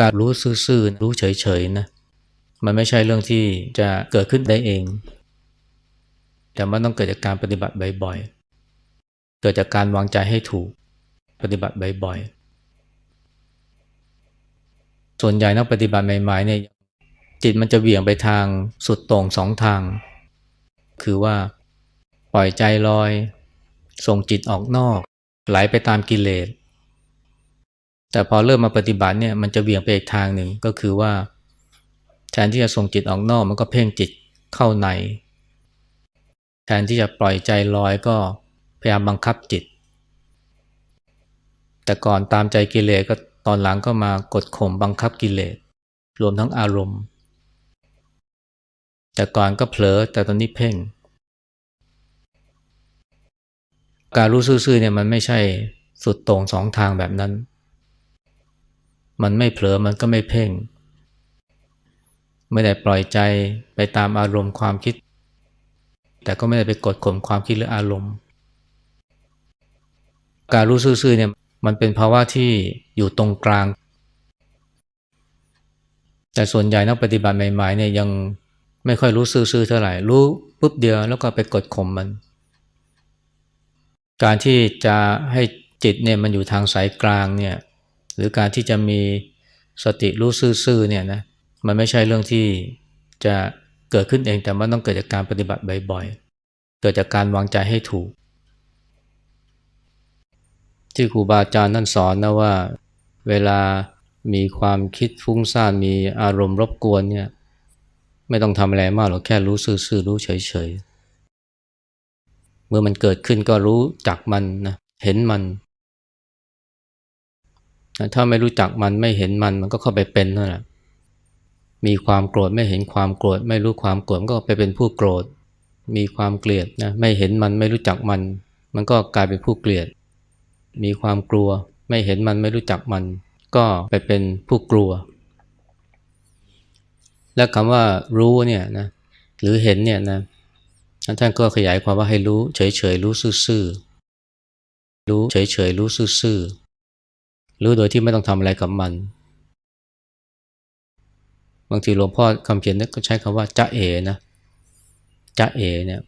การรู้ซื่อๆรู้เฉยๆนะมันไม่ใช่เรื่องที่จะเกิดขึ้นได้เอง แต่มันต้องเกิดจากการปฏิบัติบ่อยๆเกิดจากการวางใจให้ถูกปฏิบัติบ่อยๆส่วนใหญ่นักปฏิบัติใหม่ๆเนี่ยจิตมันจะเหวี่ยงไปทางสุดโต่งสองทาง คือว่าปล่อยใจลอย ส่งจิตออกนอก ไหลไปตามกิเลส แต่พอเริ่มมาปฏิบัติเนี่ยมันจะเหวี่ยงไปอีกทางหนึ่งก็คือว่า แทนที่จะส่งจิตออกนอกมันก็เพ่งจิตเข้าใน แทนที่จะปล่อยใจลอยก็พยายามบังคับจิต แต่ก่อนตามใจกิเลสก็ตอนหลังก็มากดข่มบังคับกิเลสรวมทั้งอารมณ์ แต่ก่อนก็เผลอแต่ตอนนี้เพ่ง การรู้ซื่อๆเนี่ยมันไม่ใช่สุดโต่งสองทางแบบนั้น มันไม่เผลอมันก็ไม่เพ่ง ไม่ได้ปล่อยใจไปตามอารมณ์ความคิด แต่ก็ไม่ได้ไปกดข่มความคิดหรืออารมณ์ การรู้ซื่อๆเนี่ยมันเป็นภาวะที่อยู่ตรงกลาง แต่ส่วนใหญ่นักปฏิบัติใหม่ๆเนี่ยยังไม่ค่อยรู้ซื่อๆเท่าไหร่ รู้ปุ๊บเดียวแล้วก็ไปกดข่มมัน การที่จะให้จิตเนี่ยมันอยู่ทางสายกลางเนี่ย หรือการที่จะมีสติรู้ซื่อๆเนี่ยนะมันไม่ใช่เรื่องที่จะเกิดขึ้นเองแต่มันต้องเกิดจากการปฏิบัติบ่อยๆ เกิดจากการวางใจให้ถูก ที่ครูบาอาจารย์ท่านสอนนะว่า เวลามีความคิดฟุ้งซ่านมีอารมณ์รบกวนเนี่ยไม่ต้องทำอะไรมากหรอกแค่รู้ซื่อๆรู้เฉยๆเมื่อมันเกิดขึ้นก็รู้จักมันนะเห็นมัน ถ้าไม่รู้จักมันไม่เห็นมันมันก็เข้าไปเป็นนั่นแหละมีความโกรธไม่เห็นความโกรธ ไม่รู้ความโกรธก็ไปเป็นผู้โกรธ มีความเกลียดนะไม่เห็นมันไม่รู้จักมัน มันก็กลายเป็นผู้เกลียด มีความกลัวไม่เห็นมันไม่รู้จักมัน ก็ไปเป็นผู้กลัว และคำว่ารู้เนี่ยนะหรือเห็นเนี่ยนะท่านก็ขยายความว่าให้รู้เฉยๆรู้ซื่อๆรู้เฉยๆรู้ซื่อๆ รู้โดยที่ไม่ต้องทำอะไรกับมัน บางทีหลวงพ่อคำเขียนก็ใช้คำว่าจะเอนะจะเอเนี่ย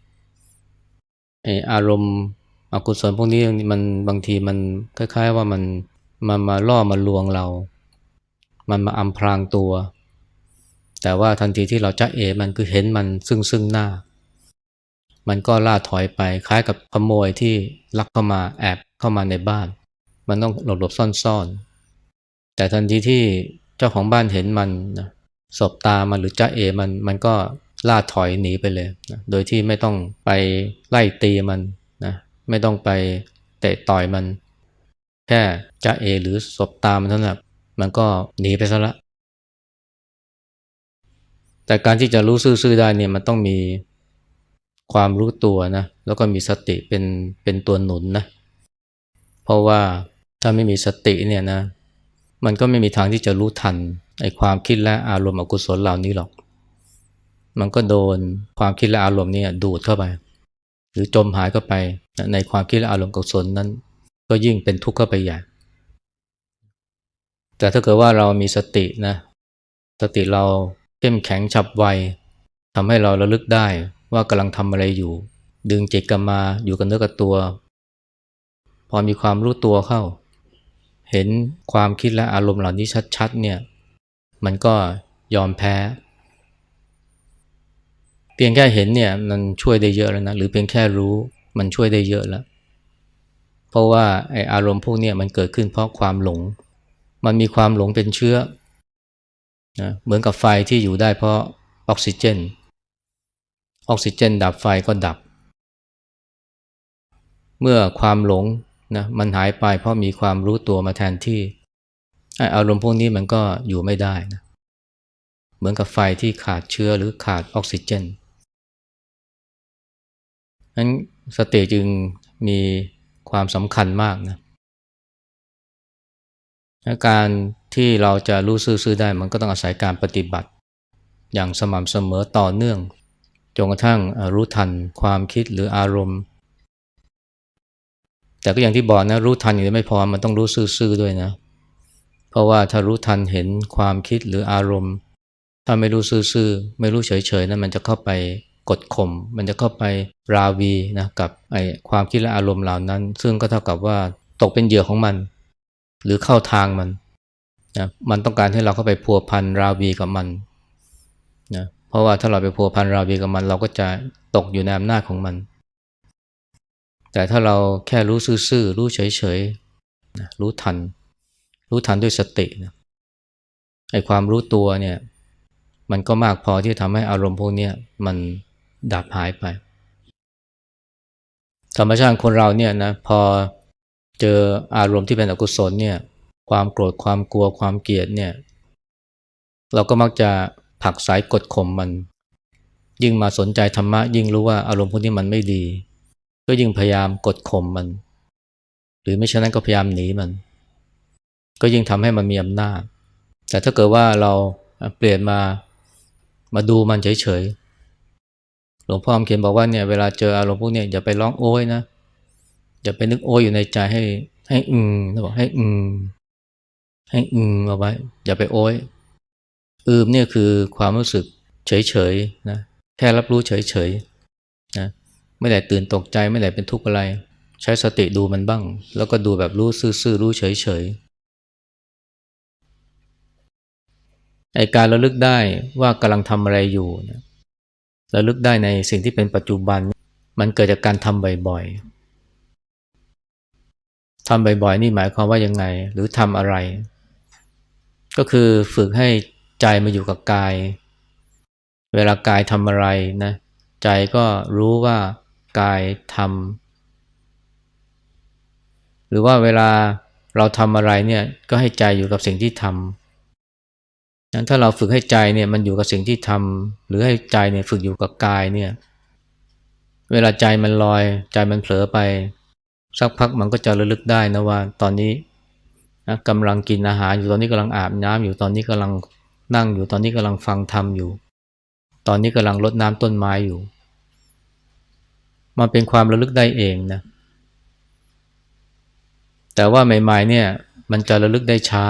ไออารมณ์อกุศลพวกนี้มันบางทีมันคล้าย ๆ ว่ามันมันมาล่อมาลวงเรา มันมาอำพรางตัว แต่ว่าทันทีที่เราจะเอมันคือเห็นมันซึ่งซึ่งหน้า มันก็ล่าถอยไปคล้ายกับขโมยที่ลักเข้ามาแอบเข้ามาในบ้าน มันต้องหลบหลบซ่อนๆ แต่ทันทีที่เจ้าของบ้านเห็นมันนะสบตามันหรือจ้าเอมันมันก็ล่าถอยหนีไปเลยนะโดยที่ไม่ต้องไปไล่ตีมันนะไม่ต้องไปเตะต่อยมัน แค่จ้าเอหรือสบตามันเท่านั้นมันก็หนีไปซะละแต่การที่จะรู้ซื่อๆได้เนี่ยมันต้องมีความรู้ตัวนะแล้วก็มีสติเป็นเป็นตัวหนุนนะเพราะว่า ถ้าไม่มีสติเนี่ยนะ มันก็ไม่มีทางที่จะรู้ทันไอ้ความคิดและอารมณ์อกุศลเหล่านี้หรอก มันก็โดนความคิดและอารมณ์เนี่ยดูดเข้าไป หรือจมหายเข้าไปในความคิดและอารมณ์อกุศลนั้น ก็ยิ่งเป็นทุกข์เข้าไปใหญ่ แต่ถ้าเกิดว่าเรามีสตินะ สติเราเข้มแข็งฉับไวทำให้เราระลึกได้ว่ากำลังทำอะไรอยู่ ดึงจิตกลับมาอยู่กับเนื้อกับตัว พอมีความรู้ตัวเข้า เห็นความคิดและอารมณ์เหล่านี้ชัดๆเนี่ยมันก็ยอมแพ้ เพียงแค่เห็นเนี่ยมันช่วยได้เยอะแล้วนะหรือเพียงแค่รู้มันช่วยได้เยอะแล้ว เพราะว่าไออารมณ์พวกนี้มันเกิดขึ้นเพราะความหลง มันมีความหลงเป็นเชื้อนะเหมือนกับไฟที่อยู่ได้เพราะออกซิเจน ออกซิเจนดับไฟก็ดับ เมื่อความหลง นะมันหายไปเพราะมีความรู้ตัวมาแทนที่อารมณ์พวกนี้มันก็อยู่ไม่ได้นะเหมือนกับไฟที่ขาดเชื้อหรือขาดออกซิเจนนั้นสติจึงมีความสำคัญมากนะการที่เราจะรู้ซื่อได้มันก็ต้องอาศัยการปฏิบัติ อย่างสม่ำเสมอต่อเนื่องจนกระทั่งรู้ทันความคิดหรืออารมณ์ แต่ก็อย่างที่บอกนะรู้ทันอย่างไม่พอมันต้องรู้ซื่อๆด้วยนะ เพราะว่าถ้ารู้ทันเห็นความคิดหรืออารมณ์ ถ้าไม่รู้ซื่อๆไม่รู้เฉยๆนั้นมันจะเข้าไปกดข่มมันจะเข้าไปราวีนะกับไอความคิดและอารมณ์เหล่านั้น ซึ่งก็เท่ากับว่าตกเป็นเหยื่อของมัน หรือเข้าทางมันนะมันต้องการให้เราเข้าไปพัวพันราวีกับมันนะเพราะว่าถ้าเราไปพัวพันราวีกับมัน เราก็จะตกอยู่ในอำนาจของมัน แต่ถ้าเราแค่รู้ซื่อๆรู้เฉยๆรู้ทัน รู้ทันด้วยสตินะไอความรู้ตัวเนี่ยมันก็มากพอที่ทำให้อารมณ์พวกนี้มันดับหายไป ธรรมชาติคนเราเนี่ยนะพอเจออารมณ์ที่เป็นอกุศลเนี่ยความโกรธความกลัวความเกลียดเนี่ยเราก็มักจะผักสายกดข่มมัน ยิ่งมาสนใจธรรมะยิ่งรู้ว่าอารมณ์พวกนี้มันไม่ดี ก็ยิ่งพยายามกดข่มมัน หรือไม่ฉะนั้นก็พยายามหนีมัน ก็ยิ่งทำให้มันมีอำนาจ แต่ถ้าเกิดว่าเราเปลี่ยนมามาดูมันเฉยๆ หลวงพ่อคำเขียนบอกว่าเนี่ยเวลาเจออารมณ์พวกเนี้ยอย่าไปร้องโอยนะ อย่าไปนึกโอยอยู่ในใจให้ให้อืมเขาบอกให้อืมให้อืมเอาไว้ อย่าไปโอยอืมเนี่ยคือความรู้สึกเฉยๆนะแค่รับรู้เฉยๆ ไม่ได้ตื่นตกใจไม่ได้เป็นทุกข์อะไร ใช้สติดูมันบ้าง แล้วก็ดูแบบรู้ซื่อๆรู้เฉยๆไอการระลึกได้ว่ากำลังทำอะไรอยู่นะระลึกได้ในสิ่งที่เป็นปัจจุบัน มันเกิดจากการทำบ่อยๆทำบ่อยๆ นี่หมายความว่ายังไง หรือทำอะไร ก็คือฝึกให้ใจมาอยู่กับกาย เวลากายทำอะไรนะใจก็รู้ว่า กายทำหรือว่าเวลาเราทำอะไรเนี่ยก็ให้ใจอยู่กับสิ่งที่ทำนั้นถ้าเราฝึกให้ใจเนี่ยมันอยู่กับสิ่งที่ทำหรือให้ใจเนี่ยฝึกอยู่กับกายเนี่ยเวลาใจมันลอยใจมันเผลอไป สักพักมันก็จะระลึกได้นะว่าตอนนี้นะกำลังกินอาหารอยู่ตอนนี้กำลังอาบน้ำอยู่ตอนนี้กำลังนั่งอยู่ตอนนี้กำลังฟังธรรมอยู่ ตอนนี้กำลังรดน้ำต้นไม้อยู่ มันเป็นความระลึกได้เองนะ แต่ว่าใหม่ ๆ เนี่ย มันจะระลึกได้ช้า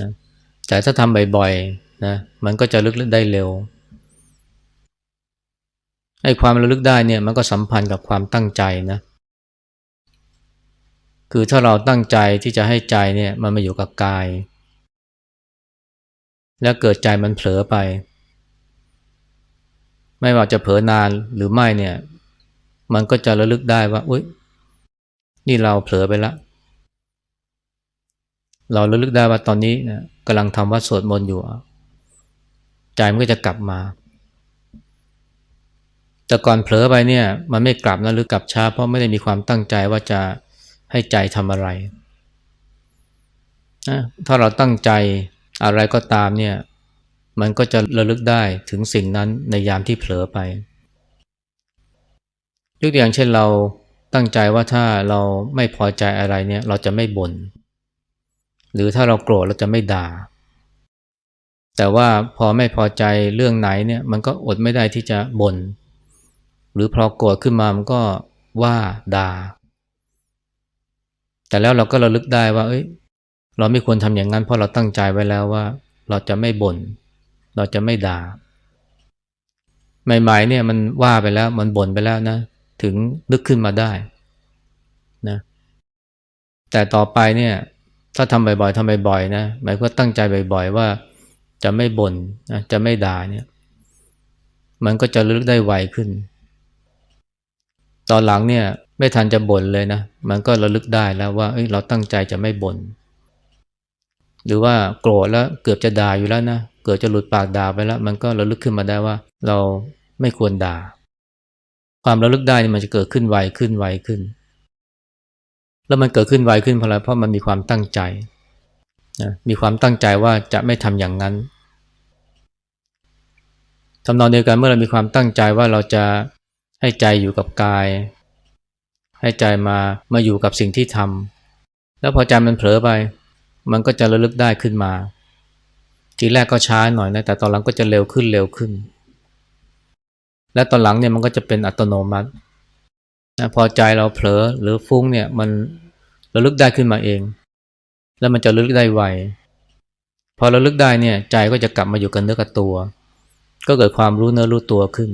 นะแต่ถ้าทำบ่อยๆนะ มันก็จะลึกได้เร็ว ไอ้ความระลึกได้เนี่ย มันก็สัมพันธ์กับความตั้งใจนะ คือถ้าเราตั้งใจที่จะให้ใจเนี่ย มันมาอยู่กับกาย แล้วเกิดใจมันเผลอไป ไม่ว่าจะเผลอนานหรือไม่เนี่ย มันก็จะระลึกได้ว่าอุ้ยนี่เราเผลอไปล้วเราระลึกได้ว่าตอนนี้นะกำลังทำวัดสวดมนต์อยู่ใจมันก็จะกลับมา แต่ก่อนเผลอไปเนี่ย มันไม่กลับนะหรือกลับช้า เพราะไม่ได้มีความตั้งใจว่าจะให้ใจทำอะไรนะถ้าเราตั้งใจอะไรก็ตามเนี่ย มันก็จะระลึกได้ถึงสิ่งนั้นในยามที่เผลอไปยกตัวอย่างเช่นเราตั้งใจว่าถ้าเราไม่พอใจอะไรเนี่ยเราจะไม่บน่นหรือถ้าเราโกรธเราจะไม่ด่า แต่ว่าพอไม่พอใจเรื่องไหนเนี่ยมันก็อดไม่ได้ที่จะบน่นหรือพอโกรธขึ้นมามันก็ว่าด่า แต่แล้วเราก็ระลึกได้ว่า เอ้ย เราไม่ควรทำอย่างนั้นเพราะเราตั้งใจไว้แล้วว่า เราจะไม่บน่น เราจะไม่ด่า ใหม่ๆเนี่ยมันว่าไปแล้วมันบ่นไปแล้วนะ ถึงนึกขึ้นมาได้นะแต่ต่อไปเนี่ย ถ้าทำบ่อยๆทำบ่อยๆนะหมายควาตั้งใจบ่อยๆว่าจะไม่บ่นนะจะไม่ด่าเนี่ย มันก็จะลึกได้ไวขึ้น ตอนหลังเนี่ย ไม่ทันจะบ่นเลยนะ มันก็ระลึกได้แล้วว่าเอ้ยเราตั้งใจจะไม่บ่นหรือว่าโกรธแล้วเกือบจะด่าอยู่แล้วนะ เกือบจะหลุดปากด่าไปแล้ว มันก็ระลึกขึ้นมาได้ว่า เราไม่ควรด่า ความระลึกได้นี่มันจะเกิดขึ้นไวขึ้นไวขึ้น แล้วมันเกิดขึ้นไวขึ้นเพราะอะไรเพราะมันมีความตั้งใจนะมีความตั้งใจว่าจะไม่ทำอย่างนั้นทำนองเดียวกันเมื่อเรามีความตั้งใจว่าเราจะให้ใจอยู่กับกาย ให้ใจมามาอยู่กับสิ่งที่ทำแล้วพอใจมันเผลอไป มันก็จะระลึกได้ขึ้นมา ทีแรกก็ช้าหน่อยนะแต่ตอนหลังก็จะเร็วขึ้นเร็วขึ้น และตอนหลังเนี่ยมันก็จะเป็นอัตโนมัตินะพอใจเราเผลอหรือฟุ้งเนี่ยมันระลึกได้ขึ้นมาเอง แล้วมันจะระลึกได้ไวพอระลึกได้เนี่ยใจก็จะกลับมาอยู่กับเนื้อกับตัว ก็เกิดความรู้เนื้อรู้ตัวขึ้น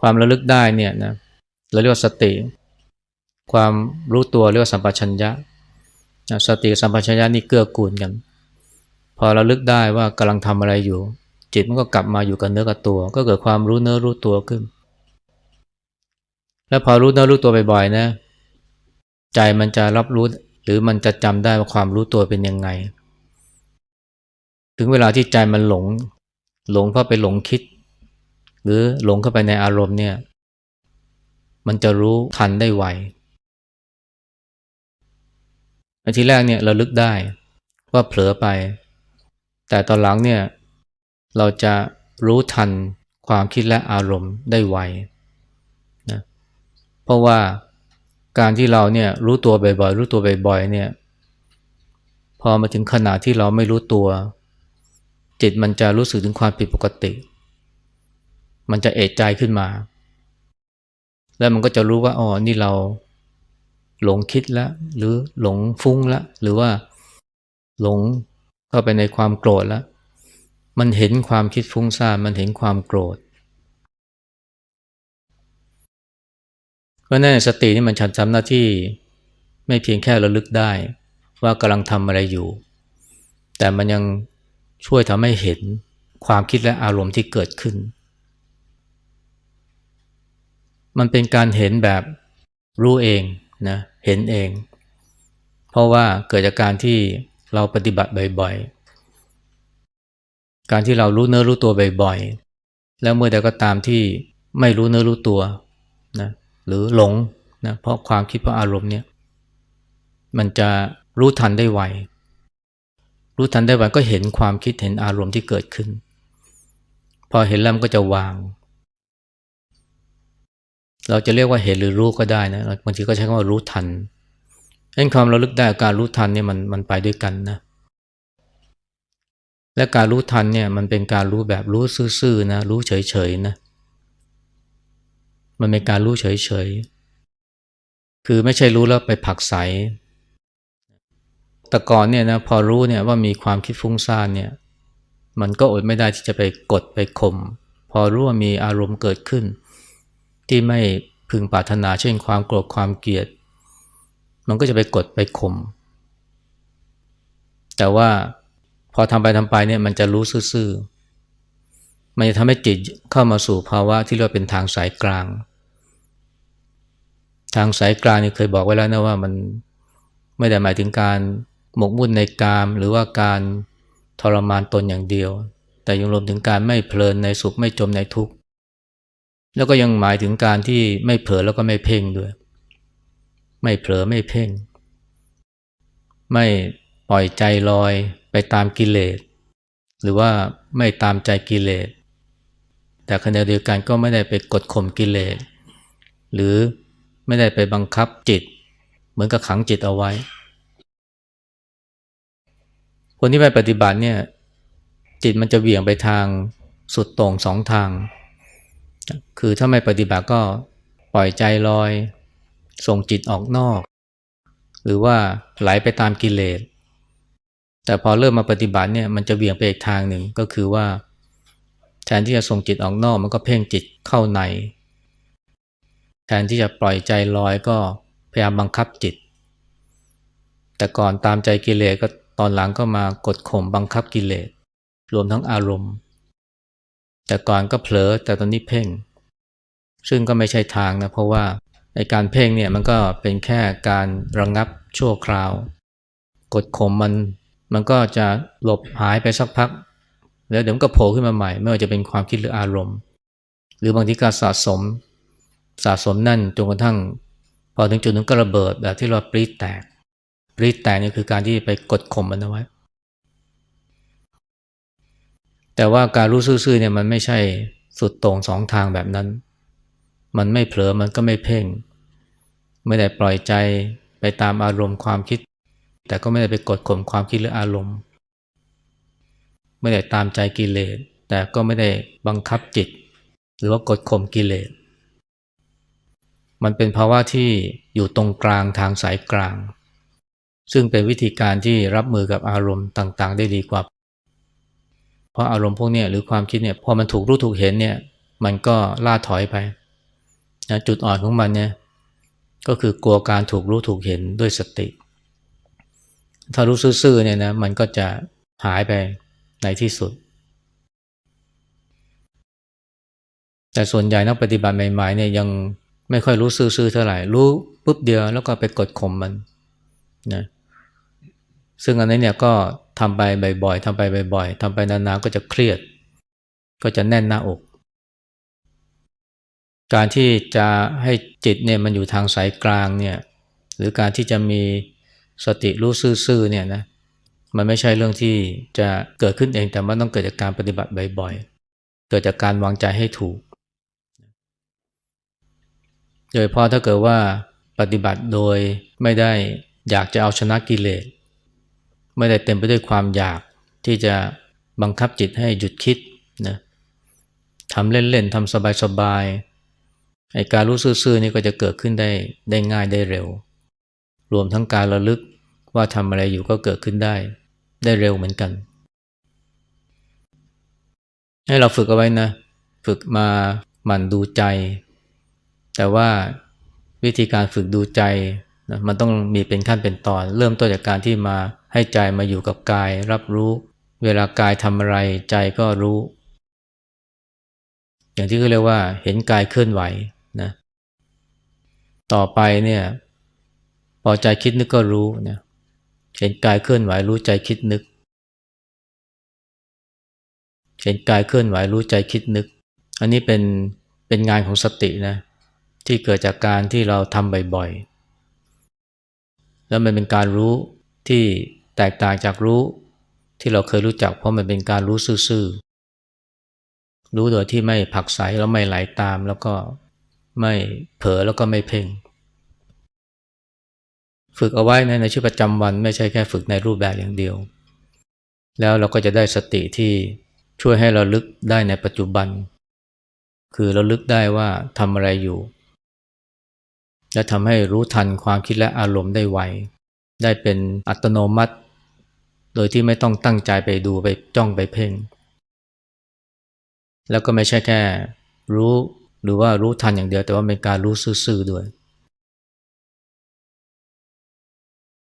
ความระลึกได้เนี่ยนะเราเรียกว่าสติ ความรู้ตัวเรียกว่าสัมปชัญญะนะสติสัมปชัญญะนี่เกื้อกูลกัน พอเราลึกได้ว่ากำลังทำอะไรอยู่ จิตมันก็กลับมาอยู่กับเนื้อกับตัว ก็เกิดความรู้เนื้อรู้ตัวขึ้น แล้วพอรู้เนื้อรู้ตัวบ่อยๆนะ ใจมันจะรับรู้หรือมันจะจำได้ว่าความรู้ตัวเป็นยังไง ถึงเวลาที่ใจมันหลง หลงเพราะไปหลงคิด หรือหลงเข้าไปในอารมณ์เนี่ย มันจะรู้ทันได้ไวอันที่แรกเนี่ยเราลึกได้ว่าเผลอไป แต่ตอนหลังเนี่ยเราจะรู้ทันความคิดและอารมณ์ได้ไวนะเพราะว่าการที่เราเนี่ยรู้ตัวบ่อยๆรู้ตัวบ่อยๆเนี่ยพอมาถึงขณะที่เราไม่รู้ตัว จิตมันจะรู้สึกถึงความผิดปกติ มันจะเอะใจขึ้นมา แล้วมันก็จะรู้ว่าอ๋อนี่เราหลงคิดแล้วหรือหลงฟุ้งแล้วหรือว่าหลง เข้าไปในความโกรธแล้ว มันเห็นความคิดฟุ้งซ่านมันเห็นความโกรธเพราะนั่นสตินี่มันฉันทำหน้าที่ไม่เพียงแค่ระลึกได้ ว่ากำลังทำอะไรอยู่ แต่มันยังช่วยทำให้เห็นความคิดและอารมณ์ที่เกิดขึ้น มันเป็นการเห็นแบบรู้เองนะเห็นเอง เพราะว่าเกิดจากการที่ เราปฏิบัติบ่อยๆ การที่เรารู้เนื้อรู้ตัวบ่อยๆ แล้วเมื่อใดก็ตามที่ไม่รู้เนื้อรู้ตัวนะหรือหลงนะเพราะความคิดเพราะอารมณ์เนี่ยมันจะรู้ทันได้ไว รู้ทันได้ไวก็เห็นความคิดเห็นอารมณ์ที่เกิดขึ้น พอเห็นแล้วมันก็จะวาง เราจะเรียกว่าเห็นหรือรู้ก็ได้นะบางทีก็ใช้คำว่ารู้ทัน เอ็นความระลึกได้การรู้ทันเนี่ยมันมันไปด้วยกันนะ และการรู้ทันเนี่ยมันเป็นการรู้แบบรู้ซื่อๆนะรู้เฉยๆนะ มันเป็นการรู้เฉยๆ คือไม่ใช่รู้แล้วไปผักใส แต่ก่อนเนี่ยนะพอรู้เนี่ยว่ามีความคิดฟุ้งซ่านเนี่ยมันก็อดไม่ได้ที่จะไปกดไปข่มพอรู้ว่ามีอารมณ์เกิดขึ้น ที่ไม่พึงปรารถนาเช่นความโกรธความเกลียด มันก็จะไปกดไปข่มแต่ว่าพอทำไปทำไปเนี่ยมันจะรู้ซื่อๆมันจะทำให้จิตเข้ามาสู่ภาวะที่เรียกเป็นทางสายกลาง ทางสายกลางนี่เคยบอกไว้แล้วนะว่ามันไม่ได้หมายถึงการหมกมุ่นในกามหรือว่าการทรมานตนอย่างเดียว แต่ยังรวมถึงการไม่เพลินในสุขไม่จมในทุกข์ แล้วก็ยังหมายถึงการที่ไม่เผลอแล้วก็ไม่เพ่งด้วย ไม่เผลอไม่เพ่ง ไม่ปล่อยใจลอยไปตามกิเลส หรือว่าไม่ตามใจกิเลส แต่ขณะเดียวกันก็ไม่ได้ไปกดข่มกิเลส หรือไม่ได้ไปบังคับจิต เหมือนกับขังจิตเอาไว้ คนที่ไปปฏิบัติเนี่ยจิตมันจะเบี่ยงไปทางสุดโต่งสองทาง คือถ้าไม่ปฏิบัติก็ปล่อยใจลอย ส่งจิตออกนอก หรือว่าไหลไปตามกิเลส แต่พอเริ่มมาปฏิบัติเนี่ยมันจะเบี่ยงไปอีกทางหนึ่งก็คือว่า แทนที่จะส่งจิตออกนอกมันก็เพ่งจิตเข้าใน แทนที่จะปล่อยใจลอยก็พยายามบังคับจิต แต่ก่อนตามใจกิเลสก็ตอนหลังก็มากดข่มบังคับกิเลส รวมทั้งอารมณ์ แต่ก่อนก็เผลอแต่ตอนนี้เพ่ง ซึ่งก็ไม่ใช่ทางนะเพราะว่า ในการเพ่งเนี่ยมันก็เป็นแค่การระงงับชั่วคราว กดข่มมันมันก็จะหลบหายไปสักพัก แล้วเดี๋ยวมันก็โผล่ขึ้นมาใหม่ ไม่ว่าจะเป็นความคิดหรืออารมณ์ หรือบางทีการสะสมสะสมนั่นจนกระทั่ง พอถึงจุดนึงก็ระเบิดแบบที่เราปรีดแตกปรีดแตกนี่คือการที่ไปกดข่มมันเอาไว้ แต่ว่าการรู้ซื่อๆเนี่ยมันไม่ใช่สุดตรงสองทางแบบนั้น มันไม่เผลอมันก็ไม่เพ่ง ไม่ได้ปล่อยใจไปตามอารมณ์ความคิด แต่ก็ไม่ได้ไปกดข่มความคิดหรืออารมณ์ ไม่ได้ตามใจกิเลส แต่ก็ไม่ได้บังคับจิต หรือว่ากดข่มกิเลส มันเป็นภาวะที่อยู่ตรงกลางทางสายกลาง ซึ่งเป็นวิธีการที่รับมือกับอารมณ์ต่างๆ ได้ดีกว่า เพราะอารมณ์พวกนี้หรือความคิดเนี่ยพอมันถูกรู้ถูกเห็นเนี่ยมันก็ล่าถอยไป นะจุดอ่อนของมันเนี่ยก็คือกลัวการถูกรู้ถูกเห็นด้วยสติ ถ้ารู้ซื่อๆเนี่ยนะมันก็จะหายไปในที่สุด แต่ส่วนใหญ่นักปฏิบัติใหม่ๆเนี่ยยังไม่ค่อยรู้ซื่อๆเท่าไหร่ รู้ปุ๊บเดียวแล้วก็ไปกดข่มมันนะซึ่งอันนี้เนี่ยก็ทำไปบ่อยๆทำไปบ่อยๆทำไปนานๆก็จะเครียด ก็จะแน่นหน้าอก การที่จะให้จิตเนี่ยมันอยู่ทางสายกลางเนี่ยหรือการที่จะมีสติรู้ซื่อๆเนี่ยนะมันไม่ใช่เรื่องที่จะเกิดขึ้นเองแต่มันต้องเกิดจากการปฏิบัติบ่อยๆ เกิดจากการวางใจให้ถูก โดยเพราะถ้าเกิดว่าปฏิบัติโดยไม่ได้อยากจะเอาชนะกิเลส ไม่ได้เต็มไปด้วยความอยากที่จะบังคับจิตให้หยุดคิดนะทำเล่นๆทำสบายๆ ไอการรู้ซื่อๆนี่ก็จะเกิดขึ้นได้ได้ง่ายได้เร็ว รวมทั้งการระลึกว่าทำอะไรอยู่ก็เกิดขึ้นได้ ได้เร็วเหมือนกัน ให้เราฝึกเอาไว้นะ ฝึกมาหมั่นดูใจ แต่ว่าวิธีการฝึกดูใจนะมันต้องมีเป็นขั้นเป็นตอน เริ่มต้นจากการที่มาให้ใจมาอยู่กับกาย รับรู้ เวลากายทำอะไรใจก็รู้ อย่างที่เขาเรียกว่าเห็นกายเคลื่อนไหว ต่อไปเนี่ยพอใจคิดนึกก็รู้เนะเห็นกายเคลื่อนไหวรู้ใจคิดนึก เห็นกายเคลื่อนไหวรู้ใจคิดนึก อันนี้เป็นเป็นงานของสตินะที่เกิดจากการที่เราทำบ่อยๆ แล้วมันเป็นการรู้ที่แตกต่างจากรู้ที่เราเคยรู้จัก เพราะมันเป็นการรู้ซื่อๆ รู้โดยที่ไม่ผักใสแล้วไม่ไหลาตามแล้วก็ ไม่เผลอแล้วก็ไม่เพ่ง ฝึกเอาไว้ในในชีวิตประจำวันไม่ใช่แค่ฝึกในรูปแบบอย่างเดียว แล้วเราก็จะได้สติที่ช่วยให้เราลึกได้ในปัจจุบัน คือเราลึกได้ว่าทำอะไรอยู่ และทำให้รู้ทันความคิดและอารมณ์ได้ไว ได้เป็นอัตโนมัติ โดยที่ไม่ต้องตั้งใจไปดูไปจ้องไปเพ่ง แล้วก็ไม่ใช่แค่รู้ หรือว่ารู้ทันอย่างเดียวแต่ว่าเป็นการรู้ซื่อๆด้วย